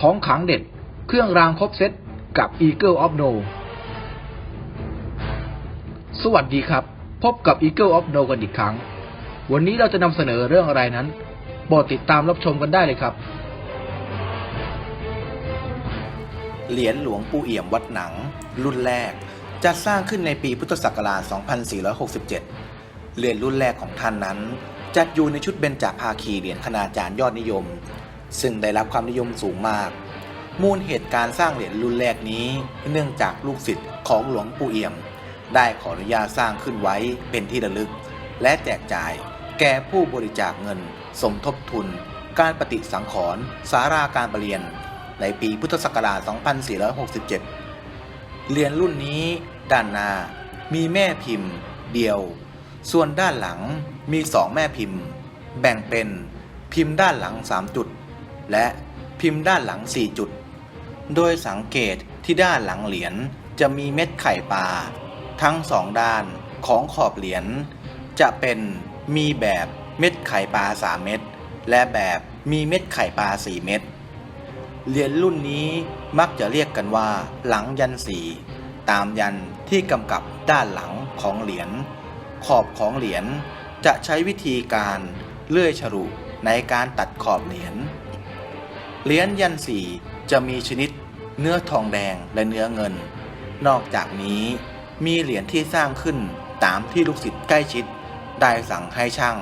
ของขังเด็ด เครื่องรางครบเซตกับ Eagle of No สวัสดีครับ พบกับ Eagle of No กันอีกครั้ง วันนี้เราจะนำเสนอเรื่องอะไรนั้นโปรดติดตามรับชมกันได้เลยครับ เหรียญหลวงปู่เอี่ยมวัดหนัง รุ่นแรกจัดสร้างขึ้นในปีพุทธศักราช 2467 เหรียญรุ่นแรกของท่านนั้น จัดอยู่ในชุดเบญจภาคีเหรียญคณาจารย์ยอดนิยม ซึ่งได้รับความนิยมสูงมาก มูลเหตุการสร้างเหรียญรุ่นแรกนี้ เนื่องจากลูกศิษย์ของหลวงปู่เอี่ยม ได้ขออนุญาตสร้างขึ้นไว้เป็นที่ระลึก และแจกจ่าย แก่ผู้บริจาคเงิน สมทบทุน การปฏิสังขรณ์สาราการประเรียน ในปีพุทธศักราช 2467 เหรียญรุ่นนี้ด้านหน้ามีแม่พิมพ์ เดียว ส่วนด้านหลังมีสองแม่พิมพ์ แบ่งเป็นพิมพ์ด้านหลัง 3 จุด และพิมพ์ด้านหลัง 4 จุด โดยสังเกตที่ด้านหลังเหรียญจะมีเม็ดไข่ปลาทั้งสองด้านของขอบเหรียญจะเป็นมีแบบเม็ดไข่ปลา 3 เม็ดและแบบมีเม็ดไข่ปลา 4 เม็ดเหรียญรุ่นนี้มักจะเรียกกันว่า หลังยันสีตามยันที่กำกับด้านหลังของเหรียญขอบของเหรียญจะใช้วิธีการเลื่อยฉลุในการตัดขอบเหรียญ เหรียญยันสีจะมีชนิดเนื้อทองแดงและเนื้อเงิน นอกจากนี้มีเหรียญที่สร้างขึ้นตามที่ลูกศิษย์ใกล้ชิด ได้สั่งให้ช่าง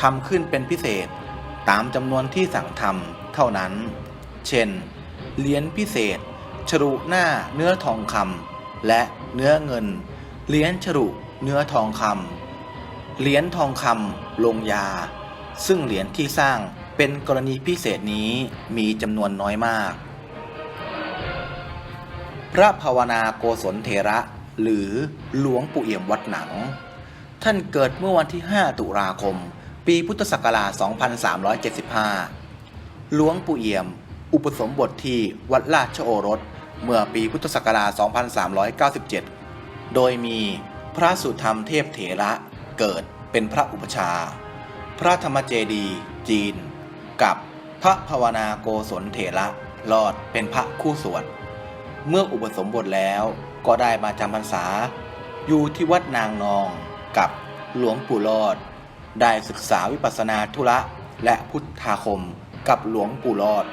ทำขึ้นเป็นพิเศษ ตามจำนวนที่สั่งทำเท่านั้น เช่น เหรียญพิเศษฉลุหน้าเนื้อทองคำและเนื้อเงิน เหรียญฉลุเนื้อทองคำเหรียญทองคำลงยา ซึ่งเหรียญที่สร้าง เป็นกรณีพิเศษนี้มีจำนวนน้อยมาก พระภาวนาโกศลเถระ หรือหลวงปู่เอี่ยมวัดหนัง ท่านเกิดเมื่อวันที่ 5 ตุลาคม ปีพุทธศักราช 2375 หลวงปู่เอี่ยม อุปสมบทที่วัดราชโอรส เมื่อปีพุทธศักราช 2397 โดยมีพระสุธรรมเทพเถระเกิดเป็นพระอุปชา พระธรรมเจดี จีน กับพระภาวนาโกศลเถระรอดเป็นพระคู่สวด เมื่ออุปสมบทแล้วก็ได้มาจำพรรษา อยู่ที่วัดนางนองกับหลวงปู่รอด ได้ศึกษาวิปัสนาธุระและพุทธาคมกับหลวงปู่รอด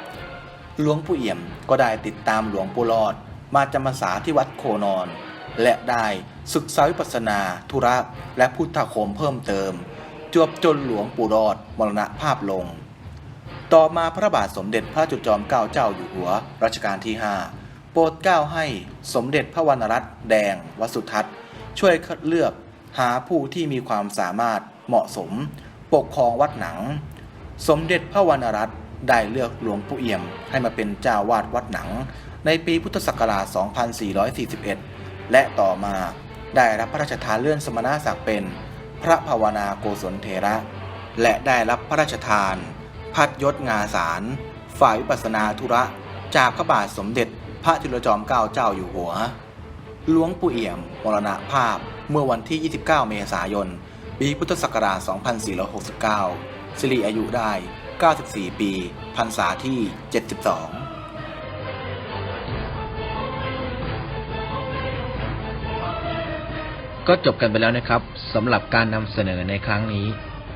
หลวงปู่เอี่ยมก็ได้ติดตามหลวงปู่รอด มาจำพรรษาที่วัดโคนอน และได้ศึกษาวิปัสสนาธุระและพุทธาคมเพิ่มเติม จวบจนหลวงปู่รอดมรณภาพลง ต่อมาพระบาทสมเด็จพระจุลจอมเกล้าเจ้าอยู่หัวรัชกาลที่ 5 โปรดเกล้าให้สมเด็จพระวรรณรัตน์แดงวสุทัศน์ ช่วยคัดเลือกหาผู้ที่มีความสามารถเหมาะสม ปกครองวัดหนัง สมเด็จพระวรรณรัตน์ได้เลือกหลวงปู่เอี่ยมให้มาเป็นเจ้าวาดวัดหนัง ในปีพุทธศักราช 2441 และต่อมาได้รับพระราชทานเลื่อนสมณศักดิ์เป็น พระภาวนาโกศลเถระ และได้รับพระราชทาน พัดยศงาสาร ฝ่ายวิปัสนาธุระ จากพระบาทสมเด็จพระจุลจอมเกล้าเจ้าอยู่หัว หลวงปู่เอี่ยม มรณภาพเมื่อวันที่ 29 เมษายน ปีพุทธศักราช 2469 สิริอายุได้ 94 ปี พรรษาที่ 72ก็จบกันไปแล้วนะครับสำหรับการนำเสนอในครั้งนี้